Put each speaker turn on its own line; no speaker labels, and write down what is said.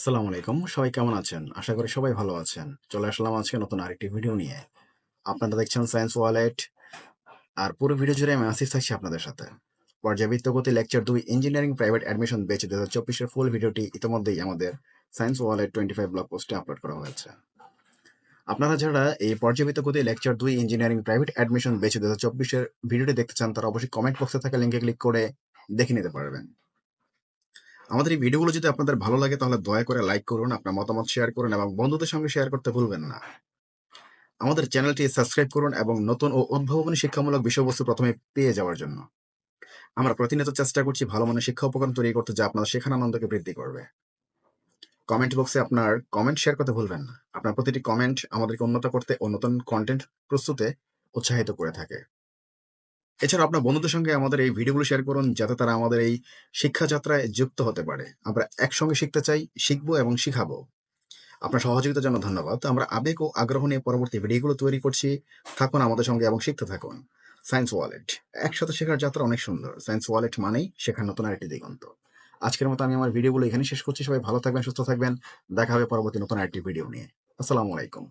আসসালামু আলাইকুম। সবাই কেমন আছেন? আশা করি সবাই ভালো আছেন। চলে আসলাম আজকে নতুন আরেকটি ভিডিও নিয়ে। আপনারা দেখছেন সায়েন্স ওয়ালেট আর পুরো ভিডিও জুড়ে আমি আসিফ থাকছি আপনাদের সাথে। পর্যাবৃত্ত গতি লেকচার দুই ইঞ্জিনিয়ারিং প্রাইভেট অ্যাডমিশন বেচ দু হাজার চব্বিশের ফুল ভিডিওটি ইতিমধ্যেই আমাদের science wallet twenty five blog পোস্টে আপলোড করা হয়েছে। আপনারা যারা এই পর্যাবৃত্ত গতি লেকচার দুই ইঞ্জিনিয়ারিং প্রাইভেট অ্যাডমিশন বেচ দু হাজার চব্বিশের ভিডিওটি দেখতে চান, তারা অবশ্যই কমেন্ট বক্সে থাকা লিঙ্কে ক্লিক করে দেখে নিতে পারবেন। আমাদের এই ভিডিওগুলো যদি আপনাদের ভালো লাগে, তাহলে দয়া করে লাইক করুন, আপনার মতামত শেয়ার করুন এবং বন্ধুদের সঙ্গে শেয়ার করতে ভুলবেন না। আমাদের চ্যানেলটি সাবস্ক্রাইব করুন এবং নতুন ও উদ্ভাবনী শিক্ষামূলক বিষয়বস্তু প্রথমে পেয়ে যাওয়ার জন্য। আমরা প্রতিনিয়ত চেষ্টা করছি ভালো মানের শিক্ষা উপকরণ তৈরি করতে, যা আপনার শেখার আনন্দকে বৃদ্ধি করবে। কমেন্ট বক্সে আপনার কমেন্ট শেয়ার করতে ভুলবেন না। আপনার প্রতিটি কমেন্ট আমাদেরকে উন্নত করতে ও নতুন কন্টেন্ট প্রস্তুতে উৎসাহিত করে থাকে। এছাড়া আপনার বন্ধুদের সঙ্গে আমাদের এই ভিডিওগুলো শেয়ার করুন যাতে তারা আমাদের এই শিক্ষা যাত্রায় যুক্ত হতে পারে। আমরা একসঙ্গে শিখতে চাই, শিখব এবং শিখাবো। আপনার সহযোগিতার জন্য ধন্যবাদ। আমরা আবেগ ও আগ্রহ নিয়ে পরবর্তী ভিডিওগুলো তৈরি করছি। থাকুন আমাদের সঙ্গে এবং শিখতে থাকুন। সায়েন্স ওয়ালেট একসাথে শেখার যাত্রা অনেক সুন্দর। সায়েন্স ওয়ালেট মানেই শেখার নতুন আরেকটি দিগন্ত। আজকের মতো আমি আমার ভিডিওগুলো এখানে শেষ করছি। সবাই ভালো থাকবেন, সুস্থ থাকবেন। দেখা হবে পরবর্তী নতুন আরেকটি ভিডিও নিয়ে। আসসালামু আলাইকুম।